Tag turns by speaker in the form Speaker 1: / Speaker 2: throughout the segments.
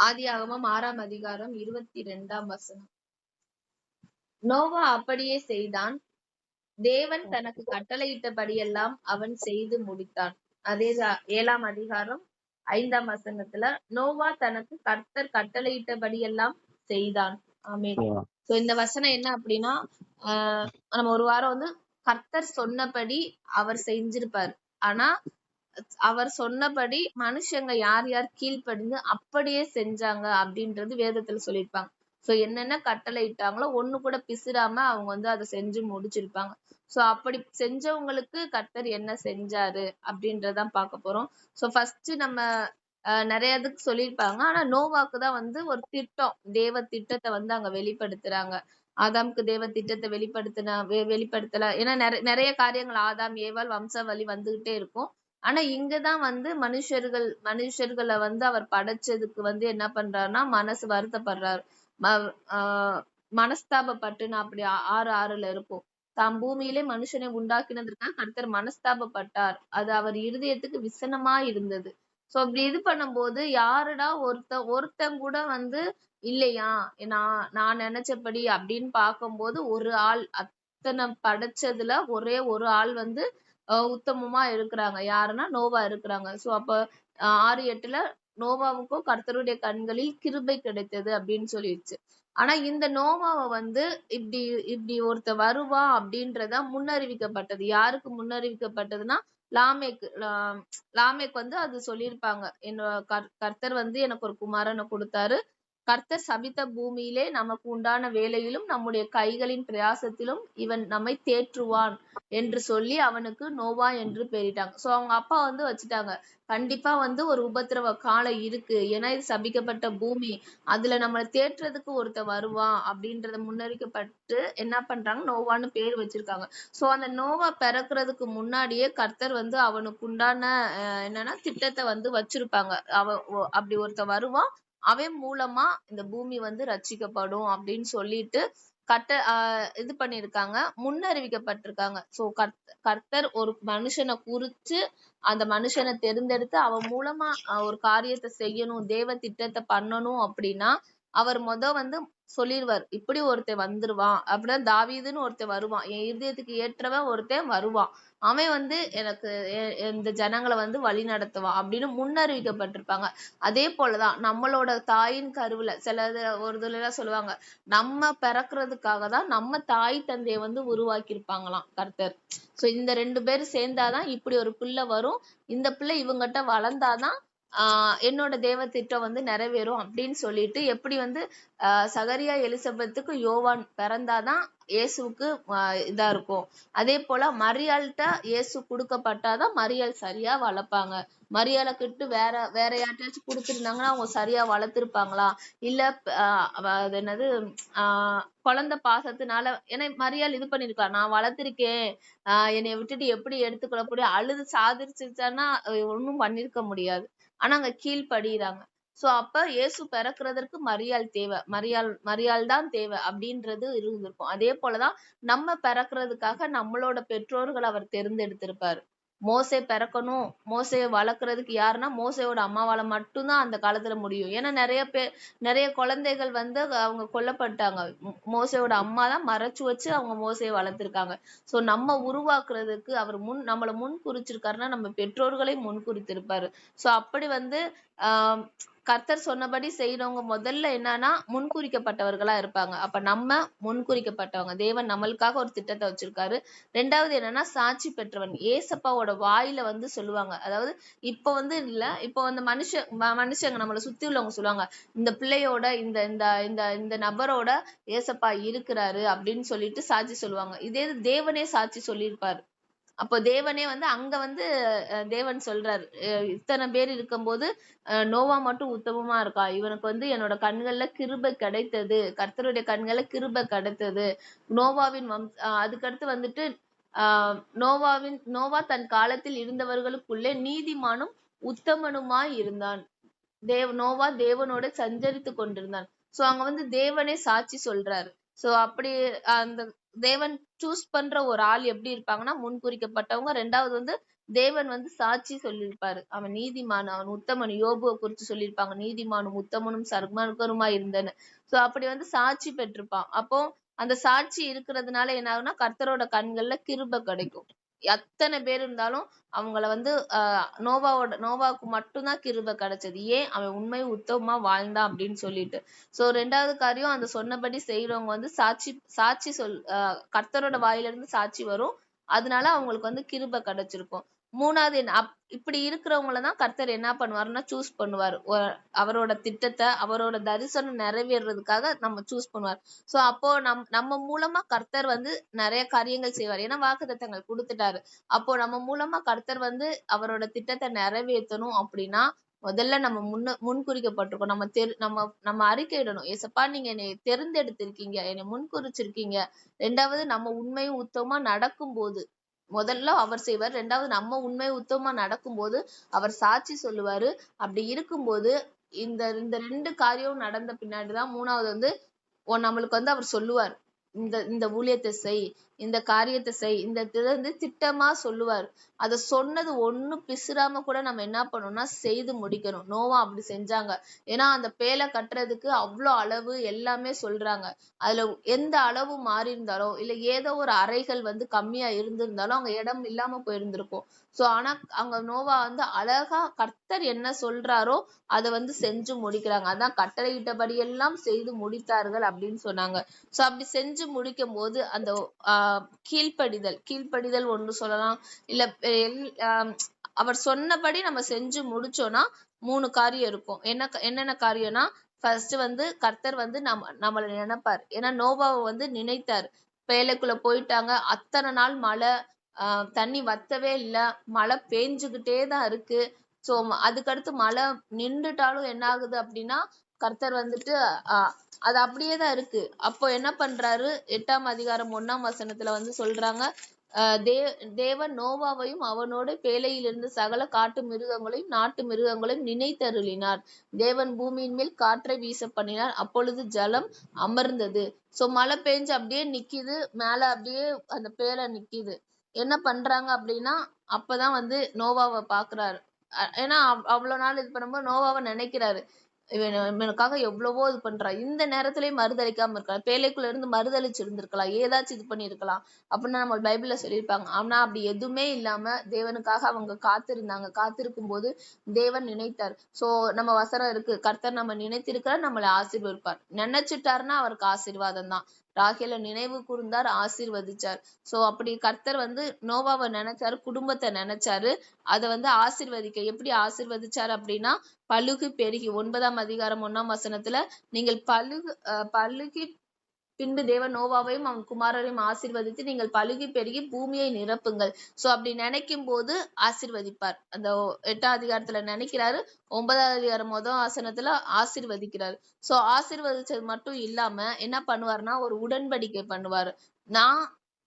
Speaker 1: ஆதியாகமம் ஆறாம் அதிகாரம் இருபத்தி ரெண்டாம் வசனம். நோவா அப்படியே செய்தான். தேவன் தனக்கு கட்டளையிட்டபடியெல்லாம் அவன் செய்து முடித்தான். அதே ஏழாம் அதிகாரம் ஐந்தாம் வசனத்துல நோவா தனக்கு கர்த்தர் கட்டளையிட்டபடியெல்லாம் செய்தான். ஆமென். சோ இந்த வசனம் என்ன அப்படின்னா ஆஹ் நம்ம ஒரு வாரம் வந்து கர்த்தர் சொன்னபடி அவர் செஞ்சிருப்பாரு. ஆனா அவர் சொன்னபடி மனுஷங்க யார் யார் கீழ்ப்படிந்து அப்படியே செஞ்சாங்க அப்படின்றது வேதத்துல சொல்லியிருப்பாங்க. சோ என்னென்ன கட்டளை இட்டாங்களோ ஒண்ணு கூட பிசுறாம அவங்க வந்து அதை செஞ்சு முடிச்சிருப்பாங்க. சோ அப்படி செஞ்சவங்களுக்கு கர்த்தர் என்ன செஞ்சாரு அப்படின்றதான் பார்க்க போறோம். சோ ஃபர்ஸ்ட் நம்ம நிறைய இதுக்கு சொல்லியிருப்பாங்க. ஆனா நோவாக்கு தான் வந்து ஒரு திட்டம். தேவ திட்டத்தை வந்து அங்க வெளிப்படுத்துறாங்க. ஆதாம்க்கு தேவ திட்டத்தை வெளிப்படுத்தின வெளிப்படுத்தல. ஏன்னா நிறைய நிறைய காரியங்கள் ஆதாம் ஏவாள் வம்சாவளி வந்துகிட்டே இருக்கும். ஆனா இங்கதான் வந்து மனுஷர்கள் மனுஷர்களை வந்து அவர் படைச்சதுக்கு வந்து என்ன பண்றாருன்னா மனசு வருத்தப்படுறாரு. ம- ஆஹ் மனஸ்தாபப்பட்டு நான் அப்படி ஆ- ஆறு ஆறுல இருக்கும் தாம் பூமியிலே மனுஷனை உண்டாக்கினதற்காக கர்த்தர் மனஸ்தாபப்பட்டார். அது அவர் இருதயத்துக்கு விசனமா இருந்தது. சோ அப்படி இது பண்ணும்போது யாருடா ஒருத்த ஒருத்தன் கூட வந்து இல்லையா நான் நான் நினைச்சபடி அப்படின்னு பார்க்கும்போது ஒரு ஆள் அத்தனை படைச்சதுல ஒரே ஒரு ஆள் வந்து அஹ் உத்தமமா இருக்கிறாங்க. யாருன்னா நோவா இருக்கிறாங்க. சோ அப்ப அஹ் ஆறு எட்டுல நோவாவுக்கும் கர்த்தருடைய கண்களில் கிருபை கிடைத்தது அப்படின்னு சொல்லிடுச்சு ஆனா இந்த நோவாவை வந்து இப்படி இப்படி ஒருத்த வருவா அப்படின்றத முன்னறிவிக்கப்பட்டது. யாருக்கு முன்னறிவிக்கப்பட்டதுன்னா லாமேக்கு லா- லாமேக் வந்து அது சொல்லியிருப்பாங்க. என்னோட கர்- கர்த்தர் வந்து எனக்கு ஒரு குமாரனை கொடுத்தாரு. கர்த்தர் சபித்த பூமியிலே நமக்கு உண்டான வேலையிலும் நம்முடைய கைகளின் பிரயாசத்திலும் இவன் நம்மை தேற்றுவான் என்று சொல்லி அவனுக்கு நோவா என்று பெயரிட்டாங்க. சோ அவங்க அப்பா வந்து வச்சுட்டாங்க. கண்டிப்பா வந்து ஒரு உபத்திரவ காலம் இருக்கு. ஏன்னா இது சபிக்கப்பட்ட பூமி. அதுல நம்மளை தேற்றுறதுக்கு ஒருத்தன் வருவான் அப்படின்றத முன்னறிக்கப்பட்டு என்ன பண்றாங்க? நோவான்னு பேர் வச்சிருக்காங்க. சோ அந்த நோவா பிறக்கிறதுக்கு முன்னாடியே கர்த்தர் வந்து அவனுக்கு உண்டான அஹ், என்னன்னா திட்டத்தை வந்து வச்சிருப்பாங்க. அவ ஒ- அப்படி ஒருத்தன் வருவான் அவன் மூலமா இந்த பூமி வந்து ரட்சிக்கப்படும் அப்படின்னு சொல்லிட்டு கட்ட ஆஹ் இது பண்ணிருக்காங்க முன்னறிவிக்கப்பட்டிருக்காங்க. சோ கர்த்தர் ஒரு மனுஷனை குறிச்சு அந்த மனுஷனை தேர்ந்தெடுத்து அவன் மூலமா ஒரு காரியத்தை செய்யணும் தேவ திட்டத்தை பண்ணணும் அப்படின்னா அவர் முத வந்து சொல்லிடுவார் இப்படி ஒருத்தன் வந்துருவான். அப்படின்னா தாவீதுன்னு ஒருத்தன் வருவான். என் இருதயத்துக்கு ஏற்றவன் ஒருத்தன் வருவான். அவன் வந்து எனக்கு இந்த ஜனங்களை வந்து வழி நடத்துவான் அப்படின்னு முன்னறிவிக்கப்பட்டிருப்பாங்க. அதே போலதான் நம்மளோட தாயின் கருவுல சில ஒரு இதுல எல்லாம் சொல்லுவாங்க நம்ம பிறக்கிறதுக்காக தான் நம்ம தாய் தந்தையை வந்து உருவாக்கியிருப்பாங்களாம் கர்த்தர். சோ இந்த ரெண்டு பேரும் சேர்ந்தாதான் இப்படி ஒரு பிள்ளை வரும். இந்த பிள்ளை இவங்கிட்ட வளர்ந்தாதான் என்னோட தேவ திட்டம் வந்து நிறைவேறும் அப்படின்னு சொல்லிட்டு எப்படி வந்து ஆஹ் சகரியா எலிசபெத்துக்கு யோவான் பிறந்தாதான் இயேசுவுக்கு இதா இருக்கும். அதே போல மரியாள்கிட்ட இயேசு கொடுக்கப்பட்டாதான் மரியாள் சரியா வளர்ப்பாங்க. மரியாதை கிட்டு வேற வேற யார்ட்டாச்சும் கொடுத்துருந்தாங்கன்னா அவங்க சரியா வளர்த்திருப்பாங்களா? இல்ல அது என்னது ஆஹ் குழந்தை பாசத்தினால ஏன்னா மரியாள் இது பண்ணிருக்கா நான் வளர்த்திருக்கேன் ஆஹ் என்னை விட்டுட்டு எப்படி எடுத்துக்கொள்ளக்கூடிய அழுது சாதிச்சிருச்சான்னா ஒன்றும் பண்ணிருக்க முடியாது. ஆனா அங்க கீழ்ப்படிறாங்க சோ அப்ப இயேசு பிறக்கிறதற்கு மரியாள் தேவை. மரியாள் மரியாள் தான் தேவை அப்படின்றது இருந்திருக்கும். அதே போலதான் நம்ம பிறக்கிறதுக்காக நம்மளோட பெற்றோர்கள் அவர் தேர்ந்தெடுத்திருப்பாரு. மோசே பிறக்கணும். மோசையை வளர்க்கறதுக்கு யாருன்னா மோசையோட அம்மாவால மட்டும்தான் அந்த காலத்துல முடியும். ஏன்னா நிறைய பேர் நிறைய குழந்தைகள் வந்து அவங்க கொல்லப்பட்டாங்க. மோசையோட அம்மா தான் மறைச்சு வச்சு அவங்க மோசையை வளர்த்திருக்காங்க. சோ நம்ம உருவாக்குறதுக்கு அவர் முன் நம்மள முன் குறிச்சிருக்காருன்னா நம்ம பெற்றோர்களை முன் குறித்திருப்பாரு சோ அப்படி வந்து ஆஹ் கர்த்தர் சொன்னபடி செய்யறவங்க முதல்ல என்னன்னா முன்குறிக்கப்பட்டவர்களா இருப்பாங்க. அப்ப நம்ம முன்குறிக்கப்பட்டவங்க. தேவன் நம்மளுக்காக ஒரு திட்டத்தை வச்சிருக்காரு. ரெண்டாவது என்னன்னா சாட்சி பெற்றவன். ஏசப்பாவோட வாயில வந்து சொல்லுவாங்க. அதாவது இப்ப வந்து இல்ல இப்ப வந்து மனுஷ மனுஷங்க நம்மளை சுத்தி உள்ளவங்க சொல்லுவாங்க. இந்த பிள்ளையோட இந்த இந்த இந்த இந்த நபரோட ஏசப்பா இருக்கிறாரு அப்படின்னு சொல்லிட்டு சாட்சி சொல்லுவாங்க. இதே இது தேவனே சாட்சி சொல்லியிருப்பாரு. அப்போ தேவனே வந்து அங்க வந்து அஹ், தேவன் சொல்றாரு. அஹ், இத்தனை பேர் இருக்கும்போது அஹ், நோவா மட்டும் உத்தமமா இருக்கா? இவனுக்கு வந்து என்னோட கண்கள்ல கிருபை கிடைத்தது. கர்த்தருடைய கண்கள்ல கிருபை கிடைத்தது. நோவாவின் வம் அஹ், அதுக்கடுத்து வந்துட்டு ஆஹ் நோவாவின் நோவா தன் காலத்தில் இருந்தவர்களுக்குள்ளே நீதிமானும் உத்தமனுமாய் இருந்தான். தேவ் நோவா தேவனோட சஞ்சரித்து கொண்டிருந்தான். சோ அங்க வந்து தேவனே சாட்சி சொல்றாரு. சோ அப்படி அந்த தேவன் சூஸ் பண்ற ஒரு ஆள் எப்படி இருப்பாங்கன்னா முன்குறிக்கப்பட்டவங்க. ரெண்டாவது வந்து தேவன் வந்து சாட்சி சொல்லியிருப்பாரு. அவன் நீதிமான் அவன் உத்தமன். யோபுவை குறித்து சொல்லியிருப்பாங்க. நீதிமானும் உத்தமனும் சர்மகருமா இருந்தன்னு. சோ அப்படி வந்து சாட்சி பெற்றிருப்பான். அப்போ அந்த சாட்சி இருக்கிறதுனால என்ன ஆகும்னா கர்த்தரோட கண்கள்ல கிருப கிடைக்கும். எத்தனை பேர் இருந்தாலும் அவங்கள வந்து ஆஹ் நோவாவோட நோவாவுக்கு மட்டும்தான் கிருபை கிடைச்சது. ஏன்? அவன் உண்மை உத்தமமா வாழ்ந்தான் அப்படின்னு சொல்லிட்டு. சோ ரெண்டாவது காரியம் அந்த சொன்னபடி செய்யறவங்க வந்து சாட்சி சாட்சி சொல் ஆஹ் கர்த்தரோட வாயில இருந்து சாட்சி வரும். அதனால அவங்களுக்கு வந்து கிருபை கிடைச்சிருக்கும். மூணாவது என்ன அப் இப்படி இருக்கிறவங்கள தான் கர்த்தர் என்ன பண்ணுவாருன்னா சூஸ் பண்ணுவார். அவரோட திட்டத்தை அவரோட தரிசனம் நிறைவேறதுக்காக நம்ம சூஸ் பண்ணுவார். சோ அப்போ நம் நம்ம மூலமா கர்த்தர் வந்து நிறைய காரியங்கள் செய்வார். ஏன்னா வாக்குத்தத்தங்கள் கொடுத்துட்டாரு. அப்போ நம்ம மூலமா கர்த்தர் வந்து அவரோட திட்டத்தை நிறைவேற்றணும் அப்படின்னா முதல்ல நம்ம முன்ன முன்குறிக்கப்பட்டிருக்கோம். நம்ம தெரு நம்ம நம்ம அறிக்கையிடணும் ஏசப்பா நீங்க என்னை தேர்ந்தெடுத்திருக்கீங்க. என்னை முன்குறிச்சிருக்கீங்க. ரெண்டாவது நம்ம உண்மையும் உத்தமமா நடக்கும்போது முதல்ல அவர் செய்வார். ரெண்டாவது நம்ம உண்மை உத்தமமா நடக்கும்போது அவர் சாட்சி சொல்லுவாரு. அப்படி இருக்கும்போது இந்த இந்த ரெண்டு காரியம் நடந்த பின்னாடிதான் மூணாவது வந்து நம்மளுக்கு வந்து அவர் சொல்லுவார். இந்த இந்த ஊழியத்தை செய் இந்த காரியத்தை செய். இந்த இதை வந்து திட்டமா சொல்லுவார். அத சொன்னது ஒண்ணும் பிசுறாம கூட நம்ம என்ன பண்ணணும்னா செய்து முடிக்கணும். நோவா அப்படி செஞ்சாங்க. ஏன்னா அந்த பேலை கட்டுறதுக்கு அவ்வளோ அளவு எல்லாமே சொல்றாங்க. அதுல எந்த அளவு மாறி இருந்தாலோ இல்ல ஏதோ ஒரு அறைகள் வந்து கம்மியா இருந்திருந்தாலும் அங்க இடம் இல்லாம போயிருந்திருக்கும். சோ ஆனா அங்க நோவா வந்து அழகா கர்த்தர் என்ன சொல்றாரோ அதை வந்து செஞ்சு முடிக்கிறாங்க. அதான் கட்டளையிட்டபடி எல்லாம் செய்து முடித்தார்கள் அப்படின்னு சொன்னாங்க. சோ அப்படி செஞ்சு முடிக்கும் போது அந்த ஆஹ் கீழ்ப்படிதல். கீழ்ப்படிதல் ஒன்று சொல்லலாம். இல்ல ஆஹ் அவர் சொன்னபடி நம்ம செஞ்சு முடிச்சோம்னா மூணு காரியம் இருக்கும். என்ன என்னென்ன காரியம்னா ஃபர்ஸ்ட் வந்து கர்த்தர் வந்து நம்ம நம்மளை நினைப்பார். ஏன்னா நோவாவை வந்து நினைத்தார். பேலைக்குள்ள போயிட்டாங்க. அத்தனை நாள் மழை ஆஹ் தண்ணி வத்தவே இல்ல. மழை பேஞ்சுக்கிட்டே தான் இருக்கு. சோ அதுக்கடுத்து மழை நின்றுட்டாலும் என்ன ஆகுது அப்படின்னா கர்த்தர் வந்துட்டு அது அப்படியே தான் இருக்கு. அப்போ என்ன பண்றாரு? எட்டாம் அதிகாரம் ஒண்ணாம் வசனத்துல வந்து சொல்றாங்க ஆஹ் தே தேவன் நோவாவையும் அவனோட பேழையிலிருந்து சகல காட்டு மிருகங்களையும் நாட்டு மிருகங்களையும் நினைத்தருளினார். தேவன் பூமியின் மேல் காற்றை வீச பண்ணினார். அப்பொழுது ஜலம் அமர்ந்தது. சோ மழை பெஞ்சு அப்படியே நிக்குது. மேல அப்படியே அந்த பேழை நிக்குது. என்ன பண்றாங்க அப்படின்னா அப்பதான் வந்து நோவாவை பாக்குறாரு. ஏன்னா அவ்வளவு நாள் இது பண்ணும்போது நோவாவை நினைக்கிறாரு. இவன் இவனுக்காக எவ்வளவோ இது பண்றான் இந்த நேரத்துலயும் மறுதளிக்காம இருக்கலாம் பேழைக்குள்ள இருந்து மறுதளிச்சு இருந்திருக்கலாம் ஏதாச்சும் இது பண்ணியிருக்கலாம். அப்படின்னு நம்ம பைபிள்ல சொல்லியிருப்பாங்க. ஆனா அப்படி எதுவுமே இல்லாம தேவனுக்காக அவங்க காத்திருந்தாங்க. காத்திருக்கும் போது தேவன் நினைத்தார். சோ நம்ம வசனம் இருக்கு. கர்த்தர் நம்ம நினைத்திருக்கிற நம்மளை ஆசீர்வதிப்பார். நினைச்சிட்டாருன்னா அவருக்கு ஆசீர்வாதம் தான். ராகேல நினைவு கூர்ந்தார் ஆசீர்வதிச்சார். சோ அப்படி கர்த்தர் வந்து நோவாவை நினைச்சாரு குடும்பத்தை நினைச்சாரு. அதை வந்து ஆசிர்வதிக்க எப்படி ஆசிர்வதிச்சார் அப்படின்னா பழுகு பெருகி ஒன்பதாம் அதிகாரம் ஒண்ணாம் வசனத்துல நீங்கள் பழுகு அஹ் பின்பு தேவன் நோவாவையும் அவன் குமாரரையும் ஆசீர்வதித்து நீங்கள் பழுகி பெருகி பூமியை நிரப்புங்கள். சோ அப்படி நினைக்கும் போது ஆசிர்வதிப்பார். அந்த எட்டாம் அதிகாரத்துல நினைக்கிறாரு. ஒன்பதாவது அதிகாரம் மொதல் ஆசனத்துல ஆசிர்வதிக்கிறாரு. சோ ஆசிர்வதிச்சது மட்டும் இல்லாம என்ன பண்ணுவாருன்னா ஒரு உடன்படிக்கை பண்ணுவாரு. நான்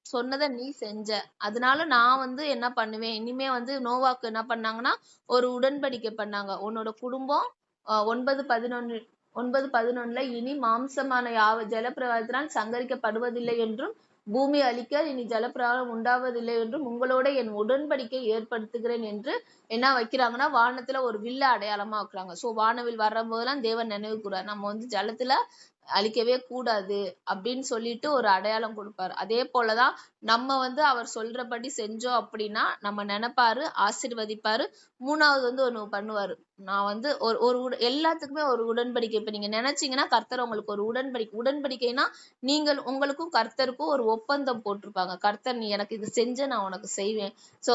Speaker 1: சொன்னதை நீ செஞ்ச. அதனால நான் வந்து என்ன பண்ணுவேன்? இனிமே வந்து நோவாக்கு என்ன பண்ணாங்கன்னா ஒரு உடன்படிக்கை பண்ணாங்க. உன்னோட குடும்பம் ஒன்பது பதினொன்னு ஒன்பது பதினொன்னுல இனி மாம்சமான யாவ ஜலப்பிரவாகத்தினால் சங்கரிக்கப்படுவதில்லை என்றும் பூமி அழிக்க இனி ஜலப்பிரவாகம் உண்டாவதில்லை என்றும் உங்களோட என் உடன்படிக்கை ஏற்படுத்துகிறேன் என்று என்ன வைக்கிறாங்கன்னா வானத்துல ஒரு வில்ல அடையாளமா வைக்கிறாங்க. சோ வானவில் வர்ற போதெல்லாம் தேவன் நினைவு கூறார். நம்ம வந்து ஜலத்துல அழிக்கவே கூடாது அப்படின்னு சொல்லிட்டு ஒரு அடையாளம் கொடுப்பாரு. அதே போலதான் நம்ம வந்து அவர் சொல்றபடி செஞ்சோம் அப்படின்னா நம்ம நினைப்பாரு ஆசிர்வதிப்பாரு. மூணாவது வந்து ஒண்ணு பண்ணுவாரு. நான் வந்து ஒரு ஒரு எல்லாத்துக்குமே ஒரு உடன்படிக்கை. இப்ப நீங்க நினைச்சீங்கன்னா கர்த்தர் உங்களுக்கு ஒரு உடன்படிக்கை உடன்படிக்கைனா நீங்கள் உங்களுக்கும் கர்த்தருக்கும் ஒரு ஒப்பந்தம் போட்டிருப்பாங்க. கர்த்தர் நீ எனக்கு இது செஞ்ச நான் உனக்கு செய்வேன். சோ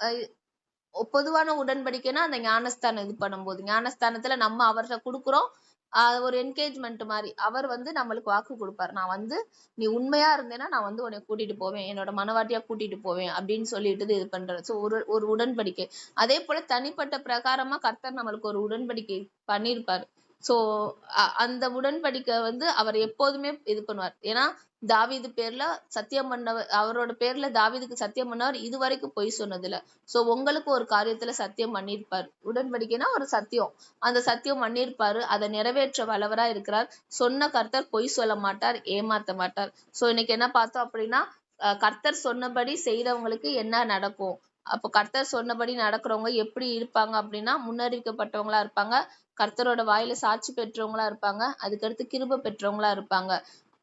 Speaker 1: அது பொதுவான உடன்படிக்கைனா அந்த ஞானஸ்தானம் இது பண்ணும்போது. ஞானஸ்தானத்துல நம்ம அவர்கிட்ட கொடுக்குறோம். ஒரு என்கேஜ்மெண்ட் மாதிரி. அவர் வந்து நம்மளுக்கு வாக்கு கொடுப்பாரு. நான் வந்து நீ உண்மையா இருந்தேன்னா நான் வந்து உன்னை கூட்டிட்டு போவேன். என்னோட மனவாட்டியா கூட்டிட்டு போவேன் அப்படின்னு சொல்லிட்டு இது பண்றது. சோ ஒரு ஒரு உடன்படிக்கை. அதே போல தனிப்பட்ட பிரகாரமா கர்த்தர் நம்மளுக்கு ஒரு உடன்படிக்கை பண்ணியிருப்பாரு சோ அந்த உடன்படிக்கை வந்து அவர் எப்போதுமே இது பண்ணுவார். ஏன்னா தாவீது பேர்ல சத்தியம் பண்ணவர் அவரோட பேர்ல தாவீதுக்கு சத்தியம் பண்ணவர் இது வரைக்கும் பொய் சொன்னதில்ல. சோ உங்களுக்கு ஒரு காரியத்துல சத்தியம் பண்ணியிருப்பார். உடன்படிக்கைனா ஒரு சத்தியம். அந்த சத்தியம் பண்ணியிருப்பாரு. அதை நிறைவேற்ற வல்லவரா இருக்கிறார். சொன்ன கர்த்தர் பொய் சொல்ல மாட்டார் ஏமாத்த மாட்டார். சோ இன்னைக்கு என்ன பார்த்தோம் அப்படின்னா அஹ் கர்த்தர் சொன்னபடி செய்யறவங்களுக்கு என்ன நடக்கும்? அப்போ கர்த்தர் சொன்னபடி நடக்கிறவங்க எப்படி இருப்பாங்க அப்படின்னா முன்னறிவிக்கப்பட்டவங்களா இருப்பாங்க. கர்த்தரோட வாயில சாட்சி பெற்றவங்களா இருப்பாங்க. அதுக்கடுத்து கிருப பெற்றவங்களா இருப்பாங்க.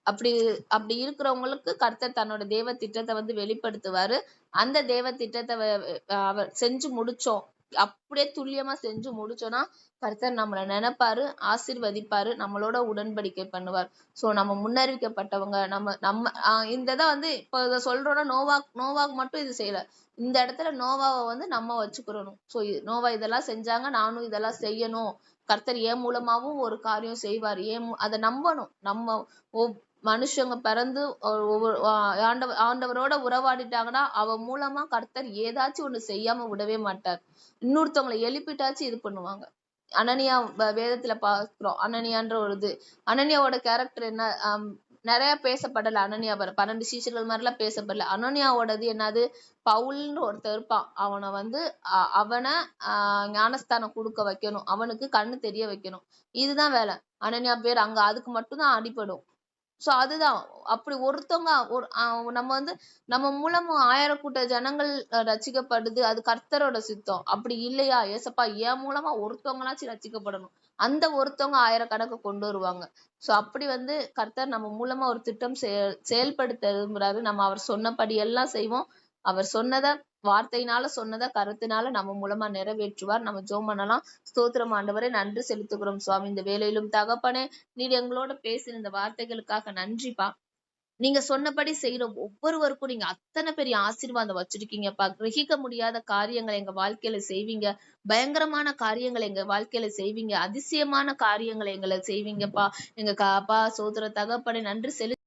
Speaker 1: அப்படி அப்படி இருக்கிறவங்களுக்கு கர்த்தர் தன்னோட தேவ திட்டத்தை வந்து வெளிப்படுத்துவாரு. அந்த தேவ திட்டத்தை அவர் செஞ்சு முடிச்சோம். அப்படியே துல்லியமா செஞ்சு முடிச்சோம்னா கர்த்தர் நம்மள நினைப்பாரு ஆசிர்வதிப்பாரு நம்மளோட உடன்படிக்கை பண்ணுவார். சோ நம்ம முன்னறிவிக்கப்பட்டவங்க நம்ம நம்ம ஆஹ் இந்த இதை வந்து இப்போ இதை சொல்றோம்னா நோவாக் நோவாக் மட்டும் இது செய்யல. இந்த இடத்துல நோவாவை வந்து நம்ம வச்சுக்கிறணும். சோ நோவா இதெல்லாம் செஞ்சாங்க நானும் இதெல்லாம் செய்யணும். கர்த்தர் ஏன் மூலமாவும் ஒரு காரியம் செய்வார். ஏன் அதை நம்பணும். நம்ம மனுஷங்க பிறந்து ஒவ்வொரு ஆண்டவர் ஆண்டவரோட உறவாடிட்டாங்கன்னா அவ மூலமா கர்த்தர் ஏதாச்சும் ஒண்ணு செய்யாம விடவே மாட்டார். இன்னொருத்தவங்களை எழுப்பிட்டாச்சும் இது பண்ணுவாங்க. அனனியா வேதத்துல பாக்குறோம் அனனியான்ற ஒரு இது. அனனியாவோட கேரக்டர் என்ன? நிறைய பேசப்படல அனனியா பன்னெண்டு சீசர்கள் மாதிரிலாம் பேசப்படல. அனனியாவோடது என்னது? பவுல்னு ஒருத்தர் இருப்பான். அவனை வந்து அவனை ஆஹ் ஞானஸ்தானம் கொடுக்க வைக்கணும். அவனுக்கு கண்ணு தெரிய வைக்கணும். இதுதான் வேலை. அனனியா பேர் அங்க அதுக்கு மட்டும்தான் அடிபடும். சோ அதுதான். அப்படி ஒருத்தவங்க ஒரு ஆஹ் நம்ம வந்து நம்ம மூலமும் ஆயிரம் கூட்ட ஜனங்கள் ரசிக்கப்படுது. அது கர்த்தரோட சித்தம். அப்படி இல்லையா? ஏசப்பா என் மூலமா ஒருத்தவங்களாச்சும் ரசிக்கப்படணும். அந்த ஒருத்தவங்க ஆயிரக்கணக்கு கொண்டு வருவாங்க. சோ அப்படி வந்து கர்த்தர் நம்ம மூலமா ஒரு திட்டம் செயல் செயல்படுத்த விரும்புறாரு நம்ம அவர் சொன்னபடி எல்லாம் செய்வோம். அவர் சொன்னதை வார்த்தையினால சொன்னதை கருத்தினால நம்ம மூலமா நிறைவேற்றுவார். நம்ம ஜெபம் பண்ணலாம். ஸ்தோத்திரம் ஆண்டவரை நன்றி செலுத்துகிறோம் சுவாமி. இந்த வேலையிலும் தகப்பனே நீர் எங்களோட பேசின இந்த வார்த்தைகளுக்காக நன்றிப்பா. நீங்க சொன்னபடி செய்யற ஒவ்வொருவருக்கும் நீங்க அத்தனை பெரிய ஆசீர்வாதம் வச்சிருக்கீங்கப்பா. கிரகிக்க முடியாத காரியங்களை எங்க வாழ்க்கையில செய்வீங்க. பயங்கரமான காரியங்களை எங்க வாழ்க்கையில செய்வீங்க. அதிசயமான காரியங்களை எங்களை செய்வீங்கப்பா. எங்க காப்பா சோதர தகப்பனை நன்றி செலுத்தி